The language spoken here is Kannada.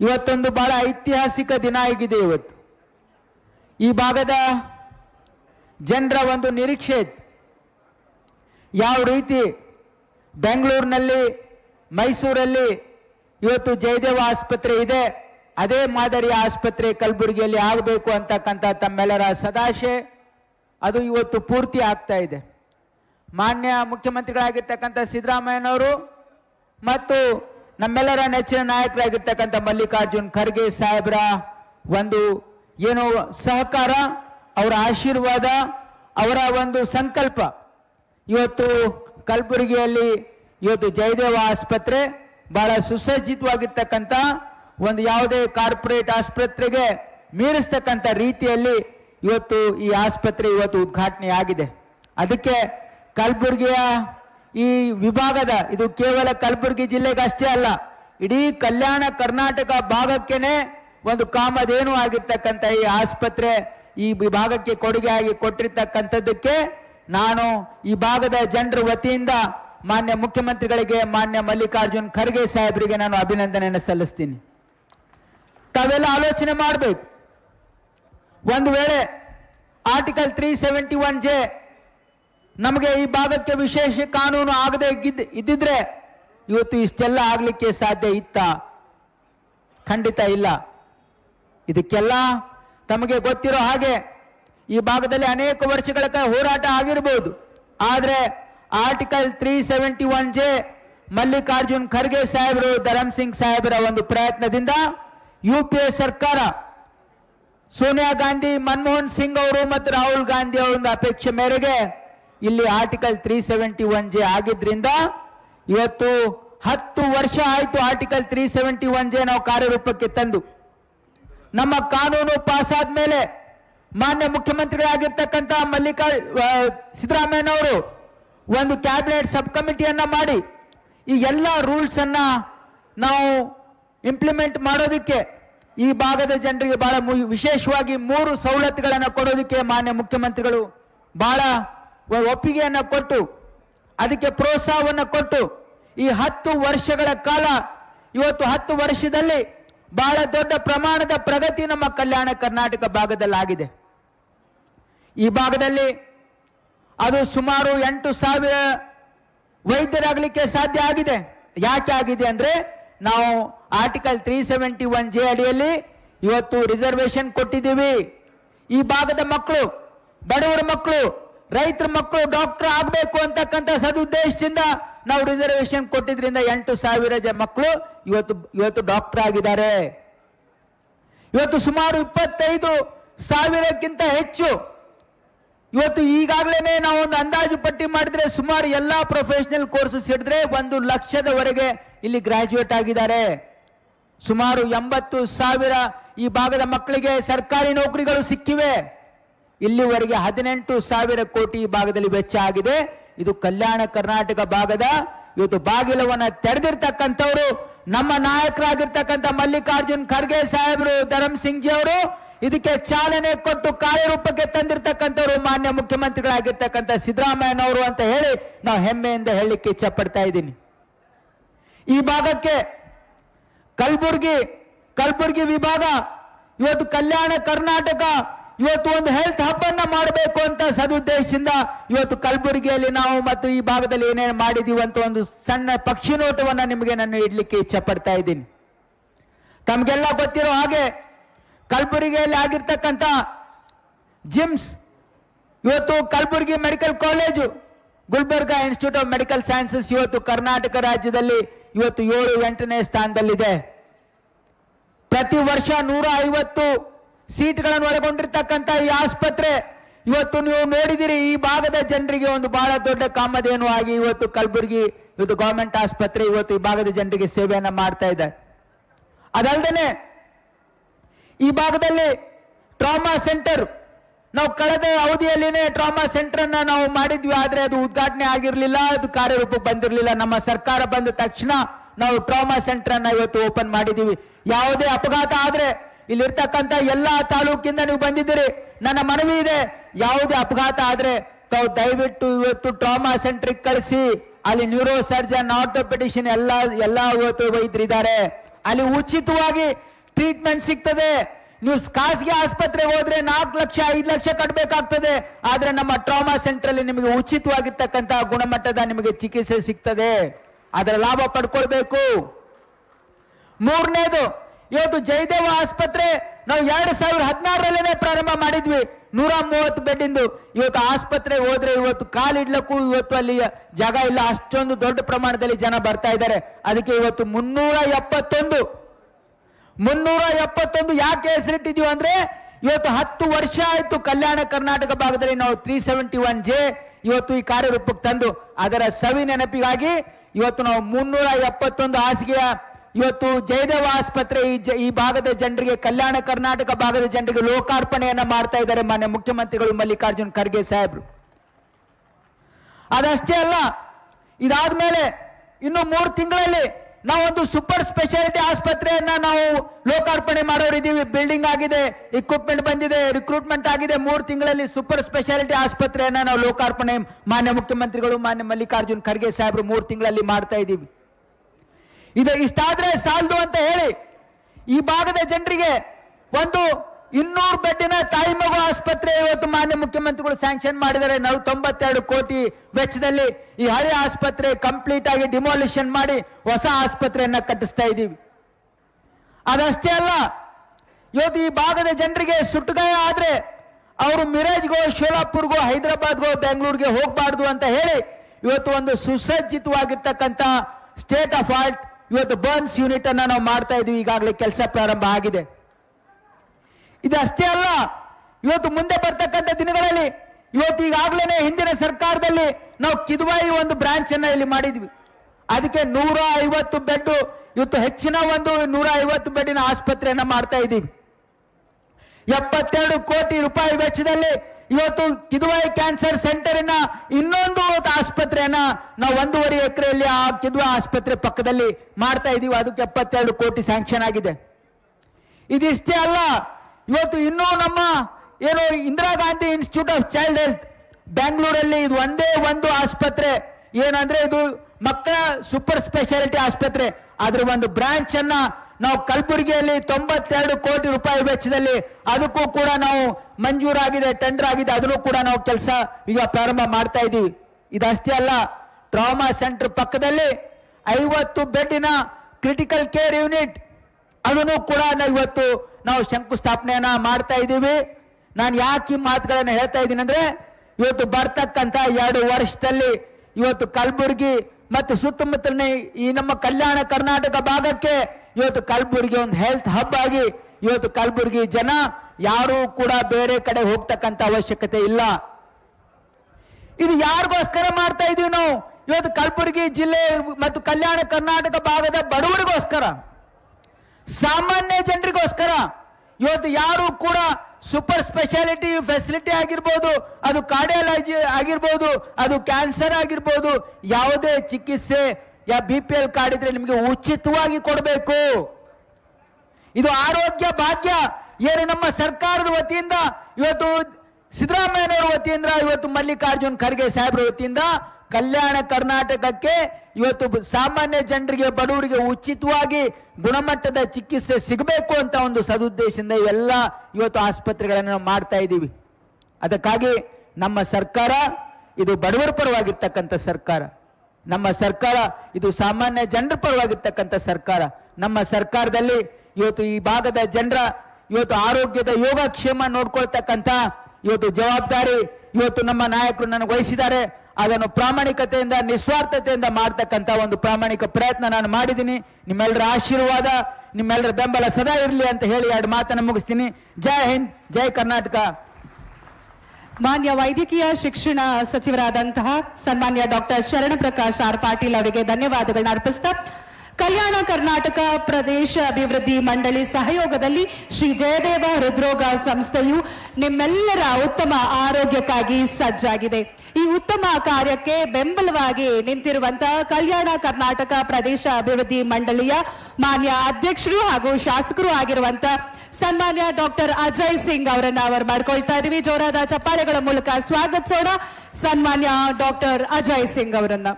ಇವತ್ತೊಂದು ಬಹಳ ಐತಿಹಾಸಿಕ ದಿನ ಆಗಿದೆ ಇವತ್ತು. ಈ ಭಾಗದ ಜನರ ಒಂದು ನಿರೀಕ್ಷೆ ಇತ್ತು. ಯಾವ ರೀತಿ ಬೆಂಗಳೂರಿನಲ್ಲಿ, ಮೈಸೂರಲ್ಲಿ ಇವತ್ತು ಜಯದೇವ ಆಸ್ಪತ್ರೆ ಇದೆ, ಅದೇ ಮಾದರಿಯ ಆಸ್ಪತ್ರೆ ಕಲಬುರಗಿಯಲ್ಲಿ ಆಗಬೇಕು ಅಂತಕ್ಕಂಥ ತಮ್ಮೆಲ್ಲರ ಸದಾಶೆ, ಅದು ಇವತ್ತು ಪೂರ್ತಿ ಆಗ್ತಾ ಇದೆ. ಮಾನ್ಯ ಮುಖ್ಯಮಂತ್ರಿಗಳಾಗಿರ್ತಕ್ಕಂಥ ಸಿದ್ದರಾಮಯ್ಯನವರು ಮತ್ತು ನಮ್ಮೆಲ್ಲರ ನೆಚ್ಚಿನ ನಾಯಕರಾಗಿರ್ತಕ್ಕಂಥ ಮಲ್ಲಿಕಾರ್ಜುನ್ ಖರ್ಗೆ ಸಾಹೇಬ್ರ, ಒಂದು ಏನು ಸಹಕಾರ, ಅವರ ಆಶೀರ್ವಾದ, ಅವರ ಒಂದು ಸಂಕಲ್ಪ. ಇವತ್ತು ಕಲಬುರಗಿಯಲ್ಲಿ ಇವತ್ತು ಜಯದೇವ ಆಸ್ಪತ್ರೆ ಬಹಳ ಸುಸಜ್ಜಿತವಾಗಿರ್ತಕ್ಕಂಥ ಒಂದು ಯಾವುದೇ ಕಾರ್ಪೊರೇಟ್ ಆಸ್ಪತ್ರೆಗೆ ಮೀರಿಸ್ತಕ್ಕಂಥ ರೀತಿಯಲ್ಲಿ ಇವತ್ತು ಈ ಆಸ್ಪತ್ರೆ ಇವತ್ತು ಉದ್ಘಾಟನೆ ಆಗಿದೆ ಅದಕ್ಕೆ ಕಲಬುರಗಿಯ ಈ ವಿಭಾಗದ, ಇದು ಕೇವಲ ಕಲಬುರಗಿ ಜಿಲ್ಲೆಗಷ್ಟೇ ಅಲ್ಲ, ಇಡೀ ಕಲ್ಯಾಣ ಕರ್ನಾಟಕ ಭಾಗಕ್ಕೇನೆ ಒಂದು ಕಾಮಧೇನು ಆಗಿರ್ತಕ್ಕಂಥ ಈ ಆಸ್ಪತ್ರೆ ಈ ವಿಭಾಗಕ್ಕೆ ಕೊಡುಗೆಯಾಗಿ ಕೊಟ್ಟಿರ್ತಕ್ಕಂಥದ್ದಕ್ಕೆ ನಾನು ಈ ಭಾಗದ ಜನರ ವತಿಯಿಂದ ಮಾನ್ಯ ಮುಖ್ಯಮಂತ್ರಿಗಳಿಗೆ, ಮಾನ್ಯ ಮಲ್ಲಿಕಾರ್ಜುನ್ ಖರ್ಗೆ ಸಾಹೇಬರಿಗೆ ನಾನು ಅಭಿನಂದನೆಯನ್ನು ಸಲ್ಲಿಸ್ತೀನಿ. ತಾವೆಲ್ಲ ಆಲೋಚನೆ ಮಾಡಬೇಕು. ಒಂದು ವೇಳೆ article three seventy one J ನಮಗೆ ಈ ಭಾಗಕ್ಕೆ ವಿಶೇಷ ಕಾನೂನು ಆಗದೆ ಇದ್ದಿದ್ ಇದ್ದಿದ್ರೆ ಇವತ್ತು ಇಷ್ಟೆಲ್ಲ ಆಗಲಿಕ್ಕೆ ಸಾಧ್ಯ ಇತ್ತ? ಖಂಡಿತ ಇಲ್ಲ. ಇದಕ್ಕೆಲ್ಲ ತಮಗೆ ಗೊತ್ತಿರೋ ಹಾಗೆ ಈ ಭಾಗದಲ್ಲಿ ಅನೇಕ ವರ್ಷಗಳ ಹೋರಾಟ ಆಗಿರ್ಬೋದು. ಆದರೆ article three seventy one J Mallikarjun Kharge ಸಾಹೇಬರು, ಧರಮ್ ಸಿಂಗ್ ಸಾಹೇಬರ ಒಂದು ಪ್ರಯತ್ನದಿಂದ ಯು ಪಿ ಎ ಸರ್ಕಾರ ಸೋನಿಯಾ ಗಾಂಧಿ, ಮನಮೋಹನ್ ಸಿಂಗ್ ಅವರು ಮತ್ತು ರಾಹುಲ್ ಗಾಂಧಿ ಅವರ ಅಪೇಕ್ಷೆ ಮೇರೆಗೆ ಇಲ್ಲಿ article three seventy one J ಆಗಿದ್ರಿಂದ ಇವತ್ತು ಹತ್ತು ವರ್ಷ ಆಯ್ತು article three seventy one J ನಾವು ಕಾರ್ಯರೂಪಕ್ಕೆ ತಂದು. ನಮ್ಮ ಕಾನೂನು ಪಾಸ್ ಆದ್ಮೇಲೆ ಮಾನ್ಯ ಮುಖ್ಯಮಂತ್ರಿಗಳಾಗಿರ್ತಕ್ಕಂಥ ಮಲ್ಲಿಕಾ ಸಿದ್ದರಾಮಯ್ಯ ಸಿದ್ದರಾಮಯ್ಯನವರು ಒಂದು ಕ್ಯಾಬಿನೆಟ್ ಸಬ್ ಕಮಿಟಿಯನ್ನ ಮಾಡಿ ಈ ಎಲ್ಲ ರೂಲ್ಸ್ ಅನ್ನ ನಾವು ಇಂಪ್ಲಿಮೆಂಟ್ ಮಾಡೋದಕ್ಕೆ ಈ ಭಾಗದ ಜನರಿಗೆ ಬಹಳ ವಿಶೇಷವಾಗಿ ಮೂರು ಸವಲತ್ತುಗಳನ್ನು ಕೊಡೋದಕ್ಕೆ ಮಾನ್ಯ ಮುಖ್ಯಮಂತ್ರಿಗಳು ಬಹಳ ಒಪ್ಪಿಗೆಯನ್ನ ಕೊಟ್ಟು, ಅದಕ್ಕೆ ಪ್ರೋತ್ಸಾಹವನ್ನು ಕೊಟ್ಟು, ಈ ಹತ್ತು ವರ್ಷಗಳ ಕಾಲ, ಇವತ್ತು ಹತ್ತು ವರ್ಷದಲ್ಲಿ ಬಹಳ ದೊಡ್ಡ ಪ್ರಮಾಣದ ಪ್ರಗತಿ ನಮ್ಮ ಕಲ್ಯಾಣ ಕರ್ನಾಟಕ ಭಾಗದಲ್ಲಾಗಿದೆ. ಈ ಭಾಗದಲ್ಲಿ ಅದು ಸುಮಾರು ಎಂಟು ಸಾವಿರ ವೈದ್ಯರಾಗಲಿಕ್ಕೆ ಸಾಧ್ಯ ಆಗಿದೆ. ಯಾಕೆ ಆಗಿದೆ ಅಂದ್ರೆ, ನಾವು article three seventy one J ಅಡಿಯಲ್ಲಿ ಇವತ್ತು ರಿಸರ್ವೇಶನ್ ಕೊಟ್ಟಿದ್ದೀವಿ. ಈ ಭಾಗದ ಮಕ್ಕಳು, ಬಡವರ ಮಕ್ಕಳು ರೈತರ ಮಕ್ಕಳು ಡಾಕ್ಟರ್ ಆಗಬೇಕು ಅಂತಕ್ಕಂಥ ಸದುದ್ದೇಶದಿಂದ ನಾವು ರಿಸರ್ವೇಶನ್ ಕೊಟ್ಟಿದ್ರಿಂದ ಎಂಟು ಸಾವಿರ ಜ ಮಕ್ಕಳು ಇವತ್ತು ಇವತ್ತು ಡಾಕ್ಟರ್ ಆಗಿದ್ದಾರೆ. ಇವತ್ತು ಸುಮಾರು ಇಪ್ಪತ್ತೈದು ಸಾವಿರಕ್ಕಿಂತ ಹೆಚ್ಚು. ಇವತ್ತು ಈಗಾಗಲೇ ನಾವು ಒಂದು ಅಂದಾಜು ಪಟ್ಟಿ ಮಾಡಿದ್ರೆ ಸುಮಾರು ಎಲ್ಲಾ ಪ್ರೊಫೆಷನಲ್ ಕೋರ್ಸಸ್ ಹಿಡಿದ್ರೆ ಒಂದು ಲಕ್ಷದವರೆಗೆ ಇಲ್ಲಿ ಗ್ರಾಜುಯೇಟ್ ಆಗಿದ್ದಾರೆ. ಸುಮಾರು ಎಂಬತ್ತು ಸಾವಿರ ಈ ಭಾಗದ ಮಕ್ಕಳಿಗೆ ಸರ್ಕಾರಿ ನೌಕರಿಗಳು ಸಿಕ್ಕಿವೆ. ಇಲ್ಲಿವರೆಗೆ ಹದಿನೆಂಟು ಸಾವಿರ ಕೋಟಿ ಭಾಗದಲ್ಲಿ ವೆಚ್ಚ ಆಗಿದೆ. ಇದು ಕಲ್ಯಾಣ ಕರ್ನಾಟಕ ಭಾಗದ, ಇವತ್ತು ಬಾಗಿಲವನ್ನ ತೆರೆದಿರ್ತಕ್ಕಂಥವ್ರು, ನಮ್ಮ ನಾಯಕರಾಗಿರ್ತಕ್ಕಂಥ ಮಲ್ಲಿಕಾರ್ಜುನ್ ಖರ್ಗೆ ಸಾಹೇಬರು ಧರಮ್ ಸಿಂಗ್ ಜಿ ಅವರು, ಇದಕ್ಕೆ ಚಾಲನೆ ಕೊಟ್ಟು ಕಾರ್ಯರೂಪಕ್ಕೆ ತಂದಿರತಕ್ಕಂಥವ್ರು ಮಾನ್ಯ ಮುಖ್ಯಮಂತ್ರಿಗಳಾಗಿರ್ತಕ್ಕಂಥ ಸಿದ್ದರಾಮಯ್ಯನವರು ಅಂತ ಹೇಳಿ ನಾವು ಹೆಮ್ಮೆಯಿಂದ ಹೇಳಲಿಕ್ಕೆ ಇಚ್ಛೆ ಪಡ್ತಾ ಇದ್ದೀನಿ. ಈ ಭಾಗಕ್ಕೆ ಕಲಬುರ್ಗಿ ಕಲಬುರ್ಗಿ ವಿಭಾಗ, ಇವತ್ತು ಕಲ್ಯಾಣ ಕರ್ನಾಟಕ ಇವತ್ತು ಒಂದು ಹೆಲ್ತ್ ಹಬ್ ಅನ್ನ ಮಾಡಬೇಕು ಅಂತ ಸದುದ್ದೇಶದಿಂದ ಇವತ್ತು ಕಲಬುರಗಿಯಲ್ಲಿ ನಾವು ಮತ್ತು ಈ ಭಾಗದಲ್ಲಿ ಏನೇನು ಮಾಡಿದೀವಿ ಅಂತ ಒಂದು ಸಣ್ಣ ಪಕ್ಷಿ ನೋಟವನ್ನ ನಿಮಗೆ ನಾನು ಇಡ್ಲಿಕ್ಕೆ ಇಚ್ಛೆ ಪಡ್ತಾ ಇದ್ದೀನಿ. ತಮಗೆಲ್ಲ ಗೊತ್ತಿರೋ ಹಾಗೆ ಕಲಬುರಗಿಯಲ್ಲಿ ಆಗಿರ್ತಕ್ಕಂಥ ಜಿಮ್ಸ್, ಇವತ್ತು Kalaburagi medical college, Gulbarga institute of medical sciences ಇವತ್ತು ಕರ್ನಾಟಕ ರಾಜ್ಯದಲ್ಲಿ ಇವತ್ತು ಏಳು ಎಂಟನೇ ಸ್ಥಾನದಲ್ಲಿದೆ. ಪ್ರತಿ ವರ್ಷ ನೂರ ಐವತ್ತು ಸೀಟ್ಗಳನ್ನು ಒಳಗೊಂಡಿರ್ತಕ್ಕಂಥ ಈ ಆಸ್ಪತ್ರೆ, ಇವತ್ತು ನೀವು ನೋಡಿದಿರಿ, ಈ ಭಾಗದ ಜನರಿಗೆ ಒಂದು ಬಹಳ ದೊಡ್ಡ ಕಾಮಧೇನು ಆಗಿ ಇವತ್ತು ಕಲಬುರಗಿ ಇವತ್ತು ಗೌರ್ಮೆಂಟ್ ಆಸ್ಪತ್ರೆ ಇವತ್ತು ಈ ಭಾಗದ ಜನರಿಗೆ ಸೇವೆಯನ್ನು ಮಾಡ್ತಾ ಇದೆ. ಅದಲ್ಲದೆ ಈ ಭಾಗದಲ್ಲಿ ಟ್ರಾಮಾ ಸೆಂಟರ್ ನಾವು ಕಳೆದ ಅವಧಿಯಲ್ಲಿನೇ ಟ್ರಾಮಾ ಸೆಂಟರ್ ಅನ್ನ ನಾವು ಮಾಡಿದ್ವಿ, ಆದ್ರೆ ಅದು ಉದ್ಘಾಟನೆ ಆಗಿರಲಿಲ್ಲ, ಅದು ಕಾರ್ಯರೂಪಕ್ಕೆ ಬಂದಿರಲಿಲ್ಲ. ನಮ್ಮ ಸರ್ಕಾರ ಬಂದ ತಕ್ಷಣ ನಾವು ಟ್ರಾಮಾ ಸೆಂಟರ್ ಅನ್ನ ಇವತ್ತು ಓಪನ್ ಮಾಡಿದೀವಿ. ಯಾವುದೇ ಅಪಘಾತ ಆದ್ರೆ ಇಲ್ಲಿರ್ತಕ್ಕಂಥ ಎಲ್ಲಾ ತಾಲೂಕಿಂದ ನೀವು ಬಂದಿದ್ದೀರಿ, ನನ್ನ ಮನವಿ ಇದೆ. ಯಾವುದೇ ಅಪಘಾತ ಆದ್ರೆ ತಾವು ದಯವಿಟ್ಟು ಇವತ್ತು ಟ್ರಾಮಾ ಸೆಂಟ್ರಿಗೆ ಕಳಿಸಿ. ಅಲ್ಲಿ ನ್ಯೂರೋ ಸರ್ಜನ್ ಆರ್ಥೋಪೆಡಿಷನ್ ಎಲ್ಲ ಎಲ್ಲ ಇವತ್ತು ವೈದ್ಯರಿದ್ದಾರೆ ಅಲ್ಲಿ ಉಚಿತವಾಗಿ ಟ್ರೀಟ್ಮೆಂಟ್ ಸಿಗ್ತದೆ. ನೀವು ಖಾಸಗಿ ಆಸ್ಪತ್ರೆಗೆ ಹೋದ್ರೆ ನಾಲ್ಕು ಲಕ್ಷ, ಐದು ಲಕ್ಷ ಕಟ್ಟಬೇಕಾಗ್ತದೆ ಆದ್ರೆ ನಮ್ಮ ಟ್ರಾಮಾ ಸೆಂಟರ್ ಅಲ್ಲಿ ನಿಮಗೆ ಉಚಿತವಾಗಿರ್ತಕ್ಕಂಥ ಗುಣಮಟ್ಟದ ನಿಮಗೆ ಚಿಕಿತ್ಸೆ ಸಿಗ್ತದೆ. ಅದರ ಲಾಭ ಪಡ್ಕೊಳ್ಬೇಕು. ಮೂರನೇದು ಇವತ್ತು ಜಯದೇವ ಆಸ್ಪತ್ರೆ ನಾವು ಎರಡ್ ಸಾವಿರದ ಹದಿನಾರರಲ್ಲೇ ಪ್ರಾರಂಭ ಮಾಡಿದ್ವಿ. ನೂರ ಮೂವತ್ತು ಬೆಡ್ ಇಂದು. ಇವತ್ತು ಆಸ್ಪತ್ರೆ ಹೋದ್ರೆ ಇವತ್ತು ಕಾಲಿಡ್ಲಕ್ಕೂ ಇವತ್ತು ಅಲ್ಲಿ ಜಾಗ ಇಲ್ಲ. ಅಷ್ಟೊಂದು ದೊಡ್ಡ ಪ್ರಮಾಣದಲ್ಲಿ ಜನ ಬರ್ತಾ ಇದ್ದಾರೆ. ಅದಕ್ಕೆ ಇವತ್ತು ಮುನ್ನೂರ ಎಪ್ಪತ್ತೊಂದು. ಮುನ್ನೂರ ಎಪ್ಪತ್ತೊಂದು ಯಾಕೆ ಹೆಸರಿಟ್ಟಿದೀವಿ ಅಂದ್ರೆ ಇವತ್ತು ಹತ್ತು ವರ್ಷ ಆಯ್ತು ಕಲ್ಯಾಣ ಕರ್ನಾಟಕ ಭಾಗದಲ್ಲಿ ನಾವು ತ್ರೀ ಸೆವೆಂಟಿ ಒನ್ ಜೆ ಇವತ್ತು ಈ ಕಾರ್ಯರೂಪಕ್ಕೆ ತಂದು. ಅದರ ಸವಿ ನೆನಪಿಗಾಗಿ ಇವತ್ತು ನಾವು ಮುನ್ನೂರ ಎಪ್ಪತ್ತೊಂದು ಹಾಸಿಗೆಯ ಇವತ್ತು ಜಯದೇವ ಆಸ್ಪತ್ರೆ ಈ ಈ ಭಾಗದ ಜನರಿಗೆ ಕಲ್ಯಾಣ ಕರ್ನಾಟಕ ಭಾಗದ ಜನರಿಗೆ ಲೋಕಾರ್ಪಣೆಯನ್ನ ಮಾಡ್ತಾ ಇದ್ದಾರೆ ಮಾನ್ಯ ಮುಖ್ಯಮಂತ್ರಿಗಳು ಮಲ್ಲಿಕಾರ್ಜುನ್ ಖರ್ಗೆ ಸಾಹೇಬ್ರು. ಅದಷ್ಟೇ ಅಲ್ಲ ಇದಾದ ಮೇಲೆ ಇನ್ನು ಮೂರು ತಿಂಗಳಲ್ಲಿ ನಾವೊಂದು ಸೂಪರ್ ಸ್ಪೆಷಾಲಿಟಿ ಆಸ್ಪತ್ರೆಯನ್ನ ನಾವು ಲೋಕಾರ್ಪಣೆ ಮಾಡೋರಿದ್ದೀವಿ ಬಿಲ್ಡಿಂಗ್ ಆಗಿದೆ ಇಕ್ವಿಪ್ಮೆಂಟ್ ಬಂದಿದೆ ರಿಕ್ರೂಟ್ಮೆಂಟ್ ಆಗಿದೆ. ಮೂರು ತಿಂಗಳಲ್ಲಿ ಸೂಪರ್ ಸ್ಪೆಷಾಲಿಟಿ ಆಸ್ಪತ್ರೆಯನ್ನ ನಾವು ಲೋಕಾರ್ಪಣೆ ಮಾನ್ಯ ಮುಖ್ಯಮಂತ್ರಿಗಳು, ಮಾನ್ಯ ಮಲ್ಲಿಕಾರ್ಜುನ್ ಖರ್ಗೆ ಸಾಹೇಬರು ಮೂರು ತಿಂಗಳಲ್ಲಿ ಮಾಡ್ತಾ ಇದ್ದೀವಿ ಇದು ಇಷ್ಟಾದ್ರೆ ಸಾಲದು ಅಂತ ಹೇಳಿ ಈ ಭಾಗದ ಜನರಿಗೆ ಒಂದು ಇನ್ನೂರು ಬೆಡ್ಡಿನ ತಾಯಿ ಮಗು ಆಸ್ಪತ್ರೆ ಇವತ್ತು ಮಾನ್ಯ ಮುಖ್ಯಮಂತ್ರಿಗಳು ಸ್ಯಾಂಕ್ಷನ್ ಮಾಡಿದರೆ ನಾವು ತೊಂಬತ್ತೆರಡು ಕೋಟಿ ವೆಚ್ಚದಲ್ಲಿ ಈ ಹಳೆ ಆಸ್ಪತ್ರೆ ಕಂಪ್ಲೀಟ್ ಆಗಿ ಡಿಮಾಲಿಷನ್ ಮಾಡಿ ಹೊಸ ಆಸ್ಪತ್ರೆಯನ್ನ ಕಟ್ಟಿಸ್ತಾ ಇದ್ದೀವಿ. ಅದಷ್ಟೇ ಅಲ್ಲ, ಇವತ್ತು ಈ ಭಾಗದ ಜನರಿಗೆ ಸುಟ್ಟಗಾಯ ಆದ್ರೆ ಅವರು ಮಿರಾಜ್ಗೋ, ಶೋಲಾಪುರ್ಗೋ, ಹೈದರಾಬಾದ್ಗೋ, ಬೆಂಗಳೂರಿಗೆ ಹೋಗಬಾರ್ದು ಅಂತ ಹೇಳಿ ಇವತ್ತು ಒಂದು ಸುಸಜ್ಜಿತವಾಗಿರ್ತಕ್ಕಂಥ ಸ್ಟೇಟ್ ಆಫ್ ಆರ್ಟ್ ಇವತ್ತು ಬರ್ನ್ಸ್ ಯೂನಿಟ್ ಅನ್ನ ನಾವು ಮಾಡ್ತಾ ಇದೀವಿ ಈಗಾಗಲೇ ಕೆಲಸ ಪ್ರಾರಂಭ ಆಗಿದೆ. ಇದಷ್ಟೇ ಅಲ್ಲ, ಇವತ್ತು ಮುಂದೆ ಬರ್ತಕ್ಕಂಥ ದಿನಗಳಲ್ಲಿ, ಇವತ್ತು ಈಗಾಗಲೇ ಹಿಂದಿನ ಸರ್ಕಾರದಲ್ಲಿ ನಾವು ಕಿದ್ವಾಯಿ ಒಂದು ಬ್ರಾಂಚ್ ಅನ್ನ ಇಲ್ಲಿ ಮಾಡಿದ್ವಿ. ಅದಕ್ಕೆ ನೂರ ಐವತ್ತು ಬೆಡ್ ಇವತ್ತು ಹೆಚ್ಚಿನ ಒಂದು ನೂರ ಐವತ್ತು ಬೆಡ್ಡಿನ ಆಸ್ಪತ್ರೆಯನ್ನ ಮಾಡ್ತಾ ಇದ್ದೀವಿ. ಎಪ್ಪತ್ತೆರಡು ಕೋಟಿ ರೂಪಾಯಿ ವೆಚ್ಚದಲ್ಲಿ ಇವತ್ತು ಕಿದುವಾಯಿ ಕ್ಯಾನ್ಸರ್ ಸೆಂಟರಿನ ಇನ್ನೊಂದು ಆಸ್ಪತ್ರೆಯನ್ನ ನಾವು ಒಂದೂವರೆ ಎಕರೆಯಲ್ಲಿ ಆ ಕಿದುವಾಯಿ ಆಸ್ಪತ್ರೆ ಪಕ್ಕದಲ್ಲಿ ಮಾಡ್ತಾ ಇದೀವಿ. ಅದಕ್ಕೆ ಎಪ್ಪತ್ತೆರಡು ಕೋಟಿ ಸ್ಯಾಂಕ್ಷನ್ ಆಗಿದೆ. ಇದಿಷ್ಟೇ ಅಲ್ಲ, ಇವತ್ತು ಇನ್ನೂ ನಮ್ಮ ಏನು Indira Gandhi institute of child health ಬೆಂಗಳೂರಲ್ಲಿ ಇದು ಒಂದೇ ಒಂದು ಆಸ್ಪತ್ರೆ. ಏನಂದ್ರೆ ಇದು ಮಕ್ಕಳ ಸೂಪರ್ ಸ್ಪೆಷಾಲಿಟಿ ಆಸ್ಪತ್ರೆ. ಅದ್ರ ಒಂದು ಬ್ರಾಂಚ್ ಅನ್ನ ನಾವು ಕಲಬುರಗಿಯಲ್ಲಿ ತೊಂಬತ್ತೆರಡು ಕೋಟಿ ರೂಪಾಯಿ ವೆಚ್ಚದಲ್ಲಿ ಅದಕ್ಕೂ ಕೂಡ ನಾವು ಮಂಜೂರಾಗಿದೆ ಟೆಂಡರ್ ಆಗಿದೆ, ಅದನ್ನು ಕೂಡ ನಾವು ಕೆಲಸ ಈಗ ಪ್ರಾರಂಭ ಮಾಡ್ತಾ ಇದ್ದೀವಿ. ಇದಷ್ಟೇ ಅಲ್ಲ ಟ್ರಾಮಾ ಸೆಂಟರ್ ಪಕ್ಕದಲ್ಲಿ ಐವತ್ತು ಬೆಡ್ಡಿನ ಕ್ರಿಟಿಕಲ್ ಕೇರ್ ಯೂನಿಟ್ ಅದನ್ನು ಕೂಡ ಇವತ್ತು ನಾವು ಶಂಕುಸ್ಥಾಪನೆಯನ್ನ ಮಾಡ್ತಾ ಇದ್ದೀವಿ. ನಾನು ಯಾಕೆ ಈ ಮಾತುಗಳನ್ನು ಹೇಳ್ತಾ ಇದ್ದೀನಿ ಅಂದ್ರೆ, ಇವತ್ತು ಬರ್ತಕ್ಕಂಥ ಎರಡು ವರ್ಷದಲ್ಲಿ ಇವತ್ತು ಕಲಬುರಗಿ ಮತ್ತು ಸುತ್ತಮುತ್ತಲಿನ ಈ ನಮ್ಮ ಕಲ್ಯಾಣ ಕರ್ನಾಟಕ ಭಾಗಕ್ಕೆ ಇವತ್ತು ಕಲಬುರಗಿ ಒಂದು ಹೆಲ್ತ್ ಹಬ್ ಆಗಿ ಇವತ್ತು ಕಲಬುರಗಿ ಜನ ಯಾರೂ ಕೂಡ ಬೇರೆ ಕಡೆ ಹೋಗ್ತಕ್ಕಂಥ ಅವಶ್ಯಕತೆ ಇಲ್ಲ. ಇದು ಯಾರಿಗೋಸ್ಕರ ಮಾಡ್ತಾ ಇದೀವಿ ನಾವು? ಇವತ್ತು ಕಲಬುರಗಿ ಜಿಲ್ಲೆ ಮತ್ತು ಕಲ್ಯಾಣ ಕರ್ನಾಟಕ ಭಾಗದ ಬಡವರಿಗೋಸ್ಕರ. ಸಾಮಾನ್ಯ ಜನರಿಗೋಸ್ಕರ. ಇವತ್ತು ಯಾರು ಕೂಡ ಸೂಪರ್ ಸ್ಪೆಷಾಲಿಟಿ ಫೆಸಿಲಿಟಿ ಆಗಿರ್ಬೋದು, ಅದು ಕಾರ್ಡಿಯಾಲಜಿ ಆಗಿರ್ಬೋದು, ಅದು ಕ್ಯಾನ್ಸರ್ ಆಗಿರ್ಬೋದು, ಯಾವುದೇ ಚಿಕಿತ್ಸೆ ಯಾ ಬಿ ಪಿ ಎಲ್ ಕಾರ್ಡ್ ಇದ್ರೆ ನಿಮಗೆ ಉಚಿತವಾಗಿ ಕೊಡಬೇಕು. ಇದು ಆರೋಗ್ಯ ಭಾಗ್ಯ. ಏನು ನಮ್ಮ ಸರ್ಕಾರದ ವತಿಯಿಂದ ಇವತ್ತು ಸಿದ್ದರಾಮಯ್ಯನವರ ವತಿಯಿಂದ, ಇವತ್ತು ಮಲ್ಲಿಕಾರ್ಜುನ್ ಖರ್ಗೆ ಸಾಹೇಬ್ರ ವತಿಯಿಂದ ಕಲ್ಯಾಣ ಕರ್ನಾಟಕಕ್ಕೆ ಇವತ್ತು ಸಾಮಾನ್ಯ ಜನರಿಗೆ, ಬಡವರಿಗೆ ಉಚಿತವಾಗಿ ಗುಣಮಟ್ಟದ ಚಿಕಿತ್ಸೆ ಸಿಗಬೇಕು ಅಂತ ಒಂದು ಸದುದ್ದೇಶದಿಂದ ಇವೆಲ್ಲ ಇವತ್ತು ಆಸ್ಪತ್ರೆಗಳನ್ನು ಮಾಡ್ತಾ ಇದ್ದೀವಿ. ಅದಕ್ಕಾಗಿ ನಮ್ಮ ಸರ್ಕಾರ ಇದು ಬಡವರ ಪರವಾಗಿರ್ತಕ್ಕಂಥ ಸರ್ಕಾರ. ನಮ್ಮ ಸರ್ಕಾರ ಇದು ಸಾಮಾನ್ಯ ಜನರ ಪರವಾಗಿರ್ತಕ್ಕಂಥ ಸರ್ಕಾರ. ನಮ್ಮ ಸರ್ಕಾರದಲ್ಲಿ ಇವತ್ತು ಈ ಭಾಗದ ಜನರ ಇವತ್ತು ಆರೋಗ್ಯದ ಯೋಗಕ್ಷೇಮ ನೋಡ್ಕೊಳ್ತಕ್ಕಂಥ ಇವತ್ತು ಜವಾಬ್ದಾರಿ ಇವತ್ತು ನಮ್ಮ ನಾಯಕರು ನನಗೆ ವಹಿಸಿದ್ದಾರೆ. ಅದನ್ನು ಪ್ರಾಮಾಣಿಕತೆಯಿಂದ, ನಿಸ್ವಾರ್ಥತೆಯಿಂದ ಮಾಡ್ತಕ್ಕಂಥ ಒಂದು ಪ್ರಾಮಾಣಿಕ ಪ್ರಯತ್ನ ನಾನು ಮಾಡಿದ್ದೀನಿ. ನಿಮ್ಮೆಲ್ಲರ ಆಶೀರ್ವಾದ ನಿಮ್ಮೆಲ್ಲರ ಬೆಂಬಲ ಸದಾ ಇರಲಿ ಅಂತ ಹೇಳಿ ಎರಡು ಮಾತನ್ನು ಮುಗಿಸ್ತೀನಿ. ಜೈ ಹಿಂದ್, ಜೈ ಕರ್ನಾಟಕ. ಮಾನ್ಯ ವೈದ್ಯಕೀಯ ಶಿಕ್ಷಣ ಸಚಿವರಾದಂತಹ ಸನ್ಮಾನ್ಯ ಡಾಕ್ಟರ್ ಶರಣ ಪ್ರಕಾಶ್ ಆರ್ ಪಾಟೀಲ್ ಅವರಿಗೆ ಧನ್ಯವಾದಗಳನ್ನ ಅರ್ಪಿಸ್ತಾ ಕಲ್ಯಾಣ ಕರ್ನಾಟಕ ಪ್ರದೇಶ ಅಭಿವೃದ್ಧಿ ಮಂಡಳಿ ಸಹಯೋಗದಲ್ಲಿ ಶ್ರೀ ಜಯದೇವ ಹೃದ್ರೋಗ ಸಂಸ್ಥೆಯು ನಿಮ್ಮೆಲ್ಲರ ಉತ್ತಮ ಆರೋಗ್ಯಕ್ಕಾಗಿ ಸಜ್ಜಾಗಿದೆ. ಈ ಉತ್ತಮ ಕಾರ್ಯಕ್ಕೆ ಬೆಂಬಲವಾಗಿ ನಿಂತಿರುವಂತಹ ಕಲ್ಯಾಣ ಕರ್ನಾಟಕ ಪ್ರದೇಶ ಅಭಿವೃದ್ಧಿ ಮಂಡಳಿಯ ಮಾನ್ಯ ಅಧ್ಯಕ್ಷರು ಹಾಗೂ ಶಾಸಕರು ಆಗಿರುವಂತ ಸನ್ಮಾನ್ಯ ಡಾಕ್ಟರ್ ಅಜಯ್ ಸಿಂಗ್ ಅವರನ್ನ ಅವರು ಮಾಡ್ಕೊಳ್ತಾ ಇದೀವಿ ಜೋರಾದ ಚಪ್ಪಾಳೆಗಳ ಮೂಲಕ ಸ್ವಾಗತಿಸೋಣ ಸನ್ಮಾನ್ಯ ಡಾಕ್ಟರ್ ಅಜಯ್ ಸಿಂಗ್ ಅವರನ್ನ.